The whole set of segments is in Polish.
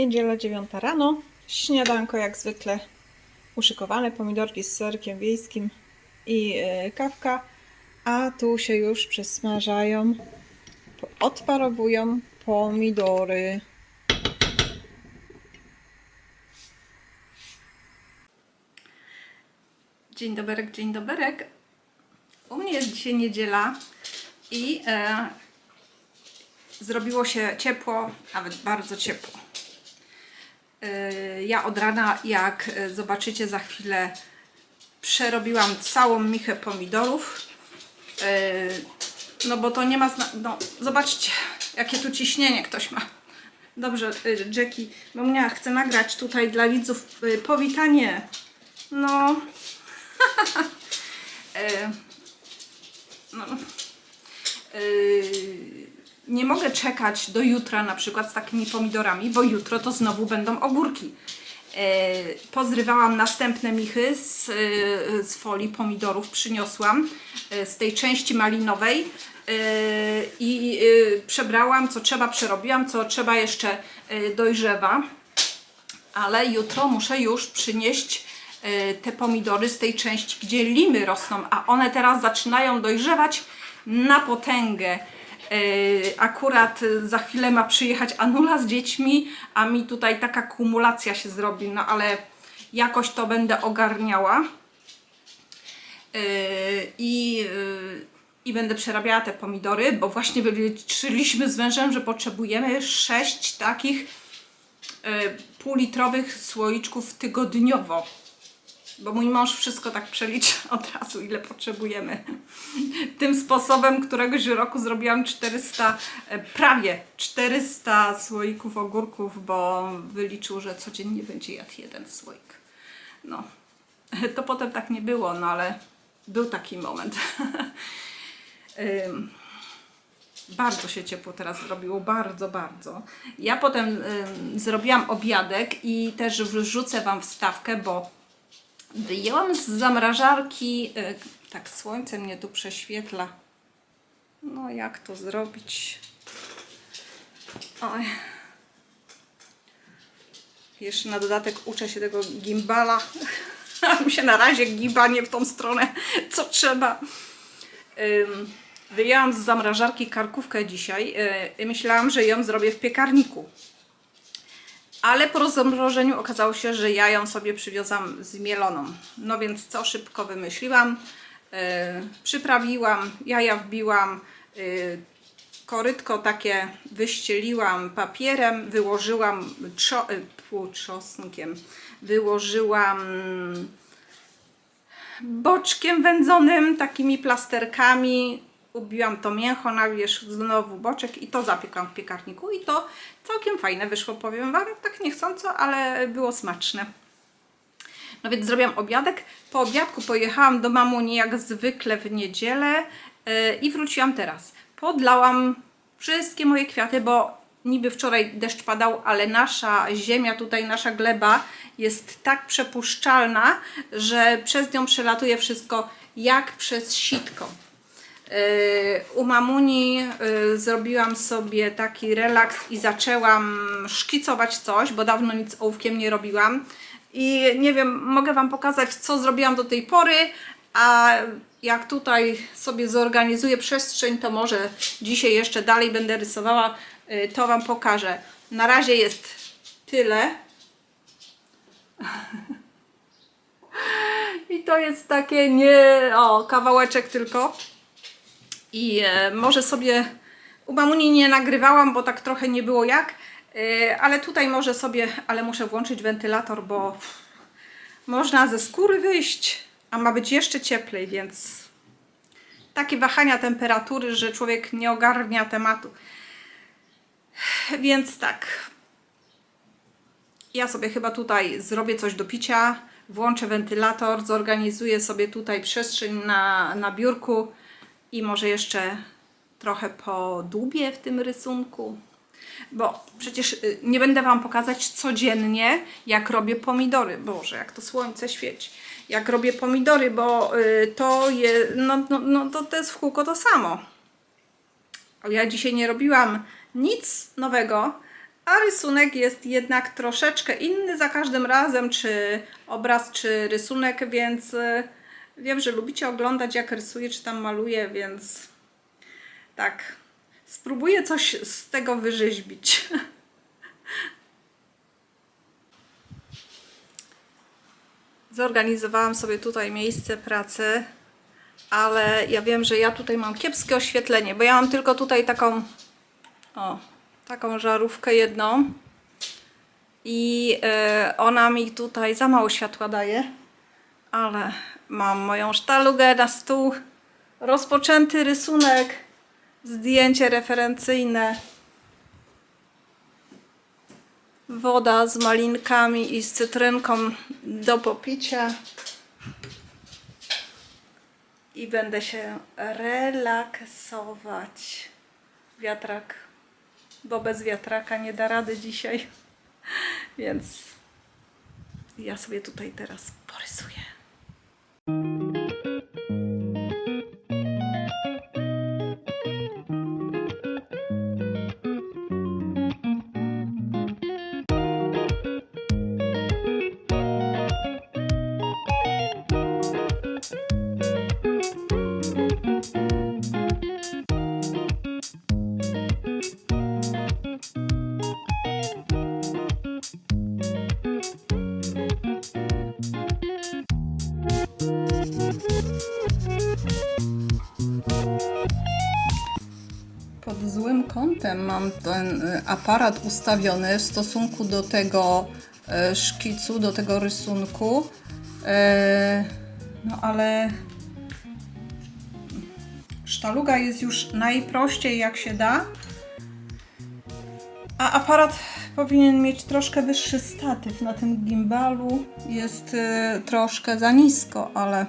Niedziela 9 rano. Śniadanko jak zwykle uszykowane. Pomidorki z serkiem wiejskim i e, kawka. A tu się już przesmażają, odparowują pomidory. Dzień doberek, dzień doberek. U mnie jest dzisiaj niedziela i e, zrobiło się ciepło, nawet bardzo ciepło. E, ja od rana, jak e, zobaczycie za chwilę, przerobiłam całą michę pomidorów. E, no bo to nie ma no, Zobaczcie, jakie tu ciśnienie ktoś ma. Dobrze, Jackie, bo mnie chcę nagrać tutaj dla widzów powitanie. No. No. Nie mogę czekać do jutra na przykład z takimi pomidorami, bo jutro to znowu będą ogórki. Yy, pozrywałam następne michy z, yy, z folii pomidorów, przyniosłam yy, z tej części malinowej i przebrałam, co trzeba, przerobiłam, co trzeba jeszcze dojrzewa ale jutro muszę już przynieść e, te pomidory z tej części, gdzie limy rosną, a one teraz zaczynają dojrzewać na potęgę. E, Akurat e, za chwilę ma przyjechać Anula z dziećmi, a mi tutaj taka kumulacja się zrobi, no ale jakoś to będę ogarniała. Yy, i, yy, i będę przerabiała te pomidory, bo właśnie wyliczyliśmy z mężem, że potrzebujemy sześć takich półlitrowych słoiczków tygodniowo. Bo mój mąż wszystko tak przelicza od razu, ile potrzebujemy. Tym sposobem któregoś roku zrobiłam 400, e, prawie 400 słoików ogórków, bo wyliczył, że codziennie będzie jadł jeden słoik. No, to potem tak nie było, no ale był taki moment. Bardzo się ciepło teraz zrobiło, bardzo, bardzo. Ja potem zrobiłam obiadek i też wrzucę Wam wstawkę, bo wyjęłam z zamrażarki, y, tak słońce mnie tu prześwietla. No jak to zrobić? Oj. Jeszcze na dodatek uczę się tego gimbala. Mi się na razie giba nie w tą stronę, co trzeba. Wyjęłam z zamrażarki karkówkę dzisiaj i myślałam, że ją zrobię w piekarniku. Ale po rozmrożeniu okazało się, że ja ją sobie przywiozłam zmieloną. No więc co szybko wymyśliłam. Yy, przyprawiłam, jaja wbiłam, yy, korytko takie wyścieliłam papierem, wyłożyłam trzo, y, pół trzosnkiem, wyłożyłam boczkiem wędzonym, takimi plasterkami. Ubiłam to mięcho na wierzch, znowu boczek i to zapiekłam w piekarniku i to całkiem fajne wyszło, powiem Wam, tak niechcąco, ale było smaczne. No więc zrobiłam obiadek. Po obiadku pojechałam do mamuni jak zwykle w niedzielę yy, i wróciłam teraz. Podlałam wszystkie moje kwiaty, bo niby wczoraj deszcz padał, ale nasza ziemia, tutaj nasza gleba jest tak przepuszczalna, że przez nią przelatuje wszystko jak przez sitko. Yy, U mamuni yy, zrobiłam sobie taki relaks i zaczęłam szkicować coś, bo dawno nic ołówkiem nie robiłam. I nie wiem, mogę Wam pokazać, co zrobiłam do tej pory, a jak tutaj sobie zorganizuję przestrzeń, to może dzisiaj jeszcze dalej będę rysowała, yy, to Wam pokażę. Na razie jest tyle. I to jest takie nie, o, kawałeczek tylko. I e, może sobie u mamuni nie nagrywałam, bo tak trochę nie było jak, e, ale tutaj może sobie, ale muszę włączyć wentylator, bo można ze skóry wyjść, a ma być jeszcze cieplej, więc takie wahania temperatury, że człowiek nie ogarnia tematu. Więc tak, ja sobie chyba tutaj zrobię coś do picia, włączę wentylator, zorganizuję sobie tutaj przestrzeń na, na biurku i może jeszcze trochę podłubię w tym rysunku. Bo przecież y, nie będę Wam pokazać codziennie, jak robię pomidory. Boże, jak to słońce świeci. Jak robię pomidory, bo y, to, je, no, no, no, to, to jest w kółko to samo. Ja dzisiaj nie robiłam nic nowego, A rysunek jest jednak troszeczkę inny za każdym razem, czy obraz, czy rysunek, więc y, wiem, że lubicie oglądać, jak rysuję, czy tam maluję, więc tak, spróbuję coś z tego wyrzeźbić. Zorganizowałam sobie tutaj miejsce pracy, ale ja wiem, że ja tutaj mam kiepskie oświetlenie, bo ja mam tylko tutaj taką, o, taką żarówkę jedną i e, ona mi tutaj za mało światła daje, ale mam moją sztalugę na stół, rozpoczęty rysunek, zdjęcie referencyjne, woda z malinkami i z cytrynką do popicia i będę się relaksować. Wiatrak, bo bez wiatraka nie da rady dzisiaj, więc ja sobie tutaj teraz porysuję. Thank you. Mam ten y, aparat ustawiony w stosunku do tego y, szkicu, do tego rysunku. E, No ale sztaluga jest już najprościej jak się da. A aparat powinien mieć troszkę wyższy statyw. Na tym gimbalu jest y, troszkę za nisko, ale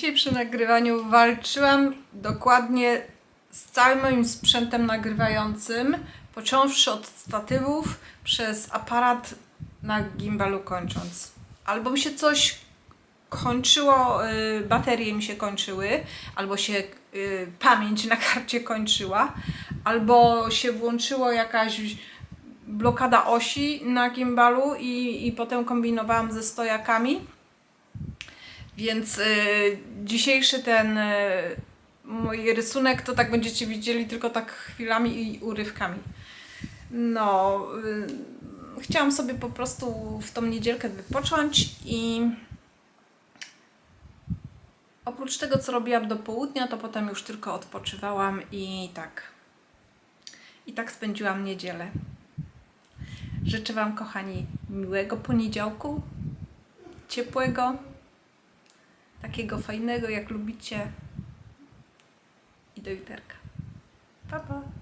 Dzisiaj przy nagrywaniu walczyłam dokładnie z całym moim sprzętem nagrywającym, począwszy od statywów przez aparat na gimbalu kończąc. Albo mi się coś kończyło, y, baterie mi się kończyły, albo się y, pamięć na karcie kończyła, albo się włączyło jakaś blokada osi na gimbalu i, i potem kombinowałam ze stojakami. Więc y, dzisiejszy ten y, mój rysunek to tak będziecie widzieli tylko tak chwilami i urywkami. No, y, chciałam sobie po prostu w tą niedzielkę wypocząć i oprócz tego, co robiłam do południa, to potem już tylko odpoczywałam i tak. I tak spędziłam niedzielę. Życzę Wam, kochani, miłego poniedziałku, ciepłego, takiego fajnego, jak lubicie. I do juterka. Pa, pa.